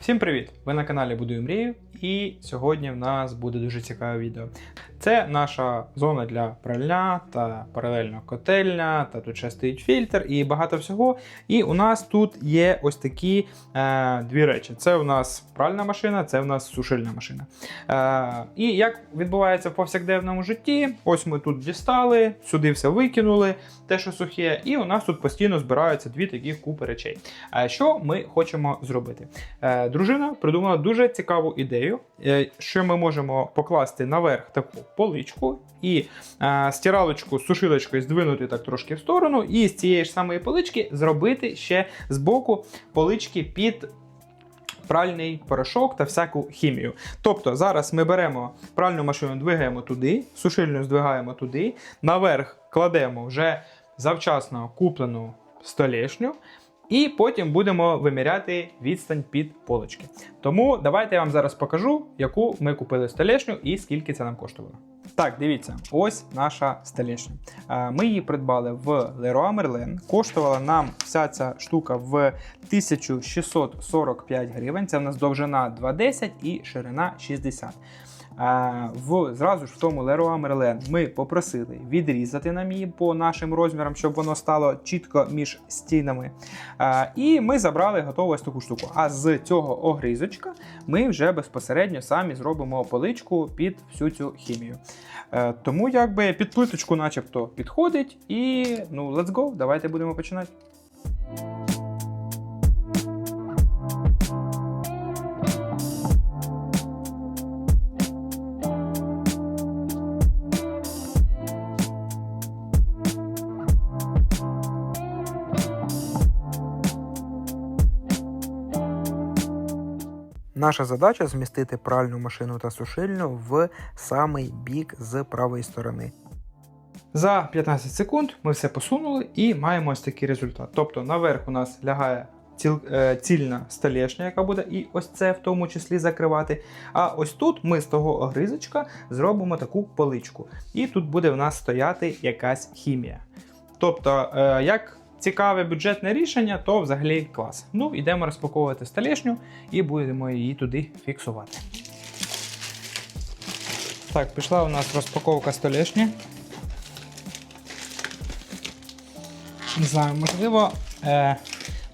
Всім привіт! Ви на каналі Будую Мрію, і сьогодні в нас буде дуже цікаве відео. Це наша зона для пральня та паралельно котельня, та тут ще стоїть фільтр і багато всього. І у нас тут є ось такі е, дві речі: це у нас пральна машина, це у нас сушильна машина. Е, і як відбувається в повсякденному житті, ось ми тут дістали, сюди все викинули, те, що сухе, і у нас тут постійно збираються дві такі купи речей. Е, що ми хочемо зробити? Е, дружина придумала дуже цікаву ідею, е, що ми можемо покласти наверх таку поличку і е, стиралочку з сушилочкою здвинути так трошки в сторону, і з цієї ж самої полички зробити ще з боку полички під. Пральний порошок та всяку хімію. Тобто зараз ми беремо пральну машину, двигаємо туди, сушильну здвигаємо туди, наверх кладемо вже завчасно куплену столешню, і потім будемо виміряти відстань під полочки. Тому давайте я вам зараз покажу, яку ми купили столешню і скільки це нам коштувало. Так, дивіться, ось наша столешня. Е, Ми її придбали в Leroy Merlin. Коштувала нам вся ця штука в 1645 гривень. Це в нас довжина 2,10 і ширина 60. В зразу ж в тому Leroy Merlin ми попросили відрізати нам її по нашим розмірам, щоб воно стало чітко між стінами. І ми забрали готову ось таку штуку. А з цього огризочка ми вже безпосередньо самі зробимо поличку під всю цю хімію. Е, Тому якби під плиточку начебто підходить. І ну, let's go, давайте будемо починати. Наша задача змістити пральну машину та сушильну в самий бік з правої сторони. За 15 секунд ми все посунули і маємо ось такий результат. Тобто наверх у нас лягає е, цільна столешня, яка буде і ось це в тому числі закривати. А ось тут ми з того огризочка зробимо таку поличку. І тут буде в нас стояти якась хімія. Тобто, е, як цікаве бюджетне рішення, то взагалі клас. Ну, йдемо розпаковувати столешню і будемо її туди фіксувати. Так, пішла у нас розпаковка столешні. Не знаю, можливо, е,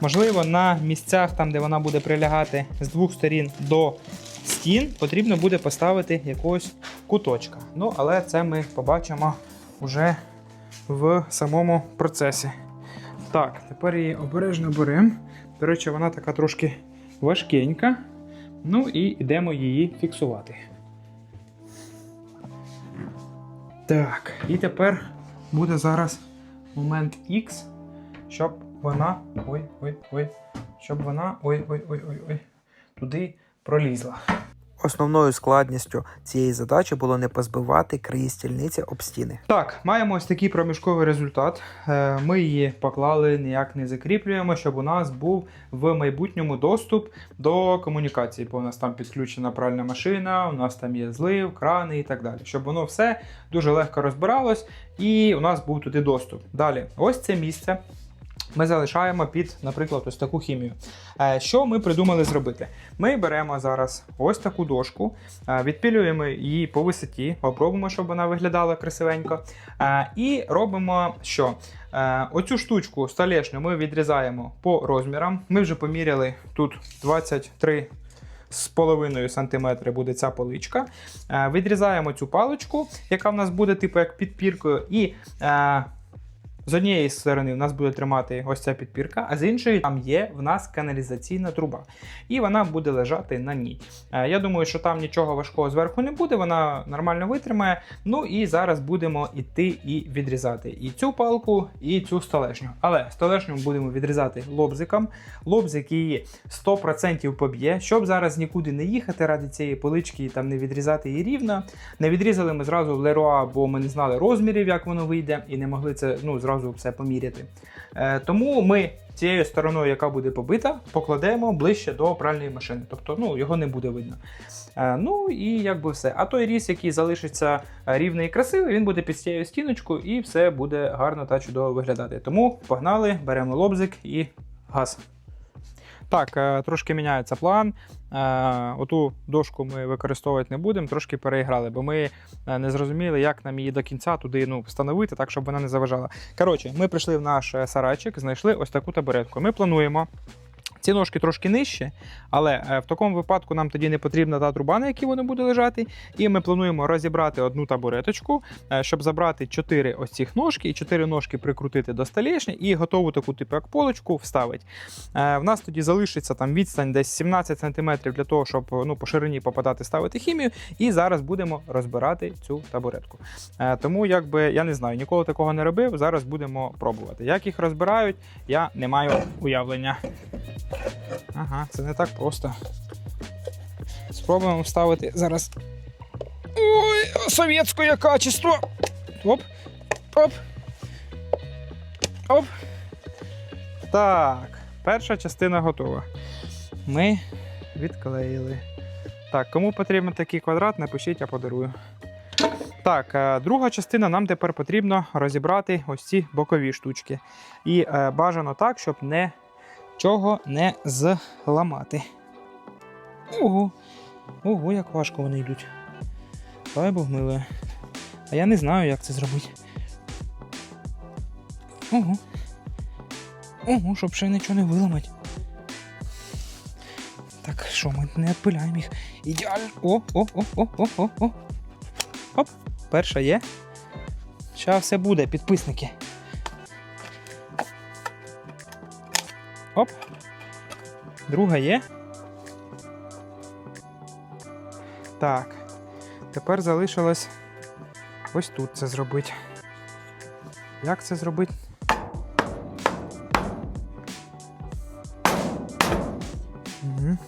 можливо, на місцях, там, де вона буде прилягати з двох сторін до стін, потрібно буде поставити якогось куточка. Ну, але це ми побачимо вже в самому процесі. Так, тепер її обережно беремо. До речі, вона така трошки важкенька. Ну і йдемо її фіксувати. Так, і тепер буде зараз момент X, щоб вона. Ой, ой, ой. Щоб вона. Ой, ой, ой, ой, ой. Туди пролізла. Основною складністю цієї задачі було не позбивати краї стільниці об стіни. Так, маємо ось такий проміжковий результат. Е, Ми її поклали, ніяк не закріплюємо, щоб у нас був в майбутньому доступ до комунікації. Бо у нас там підключена пральна машина, у нас там є злив, крани і так далі. Щоб воно все дуже легко розбиралось і у нас був туди доступ. Далі, ось це місце. Ми залишаємо під, наприклад, ось таку хімію. Е, Що ми придумали зробити? Ми беремо зараз ось таку дошку, е, відпілюємо її по висоті, попробуємо, щоб вона виглядала красивенько. Е, І робимо що? Оцю штучку столешню ми відрізаємо по розмірам. Ми вже поміряли тут 23 з половиною сантиметри буде ця поличка. Відрізаємо цю паличку, яка в нас буде типу як підпіркою, і з однієї сторони в нас буде тримати ось ця підпірка, а з іншої там є в нас каналізаційна труба. І вона буде лежати на ній. Е, Я думаю, що там нічого важкого зверху не буде, вона нормально витримає. Ну і зараз будемо йти і відрізати і цю палку, і цю столешню. Але столешню будемо відрізати лобзиком. Лобзик її 100% поб'є, щоб зараз нікуди не їхати ради цієї полички там не відрізати її рівно. Не відрізали ми зразу в Леруа, бо ми не знали розмірів, як воно вийде, і не могли це ну, зразу все поміряти. Е, тому ми цією стороною, яка буде побита, покладемо ближче до пральної машини. Тобто ну, його не буде видно. Е, ну і якби все. А той різ, який залишиться е, рівний і красивий, він буде під цією стіночкою і все буде гарно та чудово виглядати. Тому погнали, беремо лобзик і газ. Так, е, трошки міняється план. Е, Оту дошку ми використовувати не будемо, трошки переіграли, бо ми е, не зрозуміли, як нам її до кінця туди ну, встановити, так, щоб вона не заважала. Коротше, ми прийшли в наш сарайчик, знайшли ось таку табуретку. Ми плануємо. Ці ножки трошки нижче, але е, в такому випадку нам тоді не потрібна та труба, на якій вони будуть лежати. І ми плануємо розібрати одну табуреточку, е, щоб забрати 4 ось цих ножки і 4 ножки прикрутити до столешні і готову таку типу як полочку вставити. Е, В нас тоді залишиться там відстань десь 17 см для того, щоб ну, по ширині попадати, ставити хімію. І зараз будемо розбирати цю табуретку. Тому, якби я не знаю, ніколи такого не робив. Зараз будемо пробувати. Як їх розбирають, я не маю уявлення. Ага, це не так просто. Спробуємо вставити зараз. Ой, совєтське качество. Оп. Оп. Оп. Так, перша частина готова. Ми відклеїли. Так, кому потрібен такий квадрат, напишіть, я подарую. Так, е, друга частина нам тепер потрібно розібрати ось ці бокові штучки. І е, бажано так, щоб не чого не зламати. Ого, ого, як важко вони йдуть. Хай Бог милує. А я не знаю, як це зробити. Ого. Ого, щоб ще нічого не виламати. Так, що, ми не відпиляємо їх. Ідеально. О, о, о, о, о, о. Оп, перша є. Зараз все буде, підписники. Оп. Друга є. Так. Тепер залишилось ось тут це зробити. Як це зробити? Угу.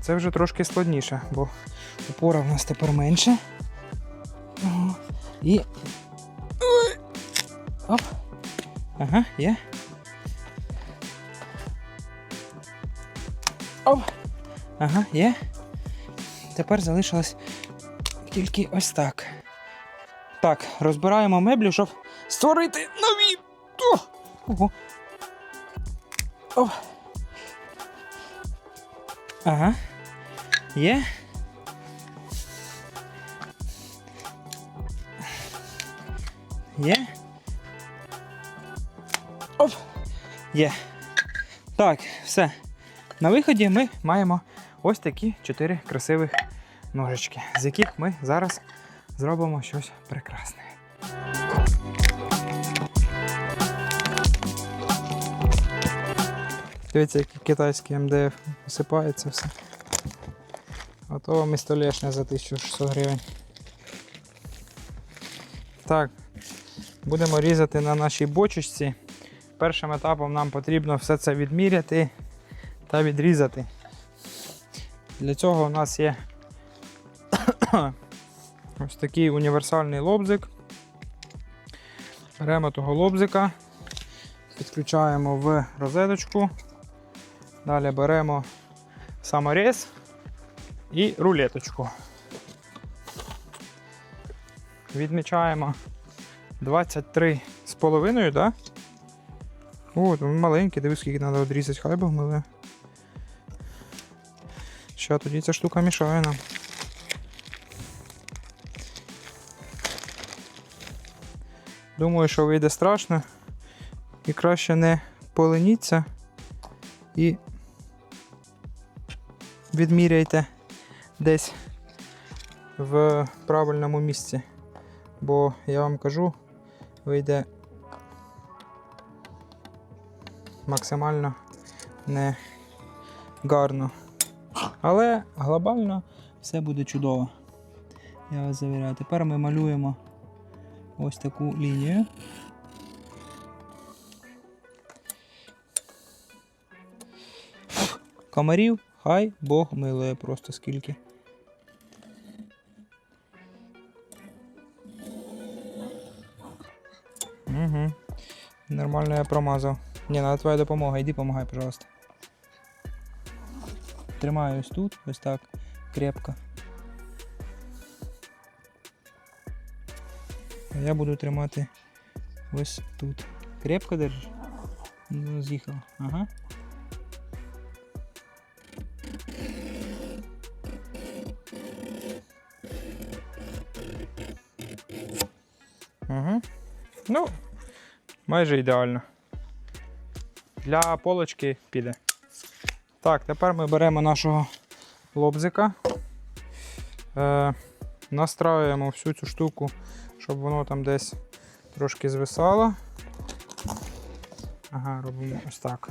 Це вже трошки складніше, бо опора в нас тепер менше. І. Оп. Ага, є. Оп. Ага, є. Тепер залишилось тільки ось так. Так, розбираємо меблі, щоб створити нові. О! Ого. Оп. Ага. Є. Є. Оп. Є. Так, все. На виході ми маємо ось такі чотири красивих ножички, з яких ми зараз зробимо щось прекрасне. Дивіться, який китайський МДФ висипається все. Готово містолешня за 1600 гривень. Так, будемо різати на нашій бочечці. Першим етапом нам потрібно все це відміряти та відрізати. Для цього у нас є ось такий універсальний лобзик. Беремо того лобзика, підключаємо в розеточку. Далі беремо саморіз і рулеточку. Відмічаємо 23 з половиною, так? О, маленький, дивись, скільки треба відрізати, хай Бог миле. Ще тоді ця штука мішає нам. Думаю, що вийде страшно. І краще не поленіться і відміряйте десь в правильному місці. Бо я вам кажу, вийде максимально не гарно. Але глобально все буде чудово. Я вас завіряю. Тепер ми малюємо ось таку лінію. Комарів, хай Бог милує просто скільки. Угу. Нормально я промазав. Не, надо твоя допомога. Іди помагай, пожалуйста. Тримаю ось тут, ось так крепко. А я буду тримати ось тут. Крепко держиш? Ну, з'їхала. Ага. Ага. Ну, майже ідеально. Для полочки піде. Так, тепер ми беремо нашого лобзика. Е, настраюємо всю цю штуку, щоб воно там десь трошки звисало. Ага, робимо ось так.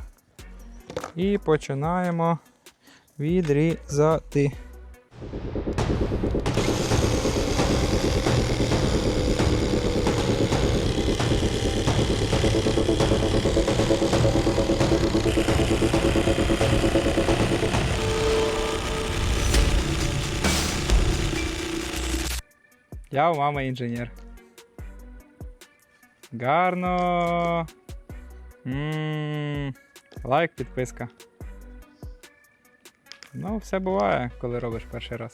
І починаємо відрізати. Я у мами інженер. Гарно. м Лайк, підписка. Ну, все буває, коли робиш перший раз.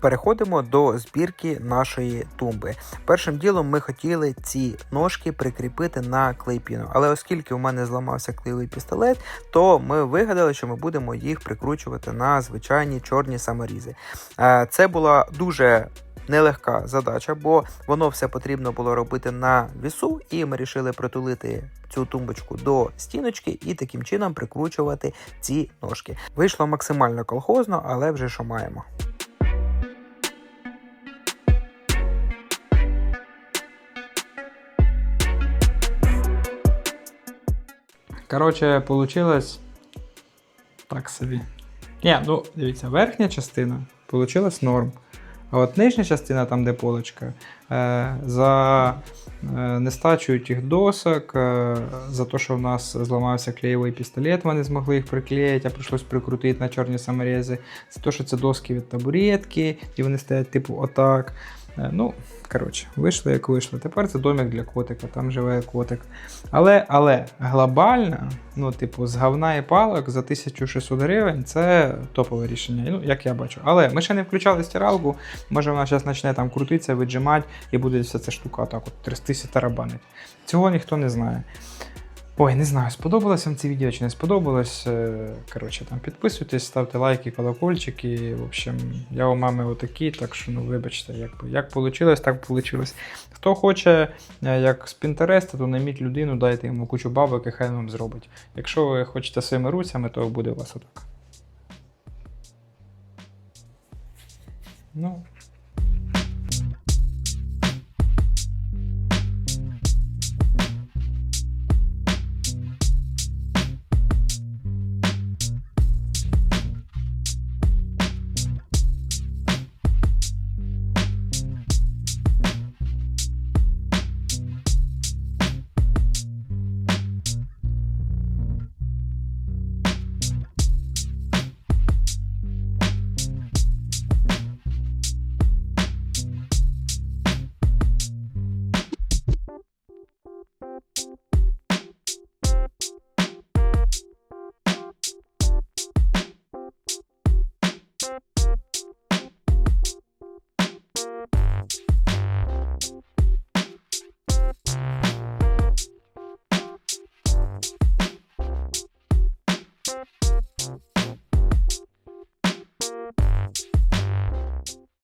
Переходимо до збірки нашої тумби. Першим ділом ми хотіли ці ножки прикріпити на клейпіну, але оскільки у мене зламався клеєвий пістолет, то ми вигадали, що ми будемо їх прикручувати на звичайні чорні саморізи. Е, Це була дуже нелегка задача, бо воно все потрібно було робити на вісу, і ми вирішили притулити цю тумбочку до стіночки і таким чином прикручувати ці ножки. Вийшло максимально колхозно, але вже що маємо. Коротше, получилось так собі. Ні, ну дивіться, верхня частина получилась норм. А от нижня частина, там де полочка, е, за е, нестачею тих досок, е, за те, що в нас зламався клеєвий пістолет, ми не змогли їх приклеїти, а прийшлось прикрутити на чорні саморези. За те, що це доски від табуретки, і вони стоять типу отак. Е, Ну, коротше, вийшло як вийшло. Тепер це домик для котика, там живе котик. Але, але глобально, ну, типу, з говна і палок за 1600 гривень це топове рішення, ну, як я бачу. Але ми ще не включали стиралку, може вона зараз почне там крутитися, віджимати, і буде вся ця штука так от трястися тарабанить. Цього ніхто не знає. Ой, не знаю, сподобалось вам це відео чи не сподобалось. Е, Коротше, там підписуйтесь, ставте лайки, колокольчики. В общем, я у мами отакий, так що ну вибачте, як, як вийшло, так вийшло. Хто хоче, е, як з Пінтереста, то найміть людину, дайте йому кучу бабок і хай вам зробить. Якщо ви хочете своїми руцями, то буде у вас отак. Ну,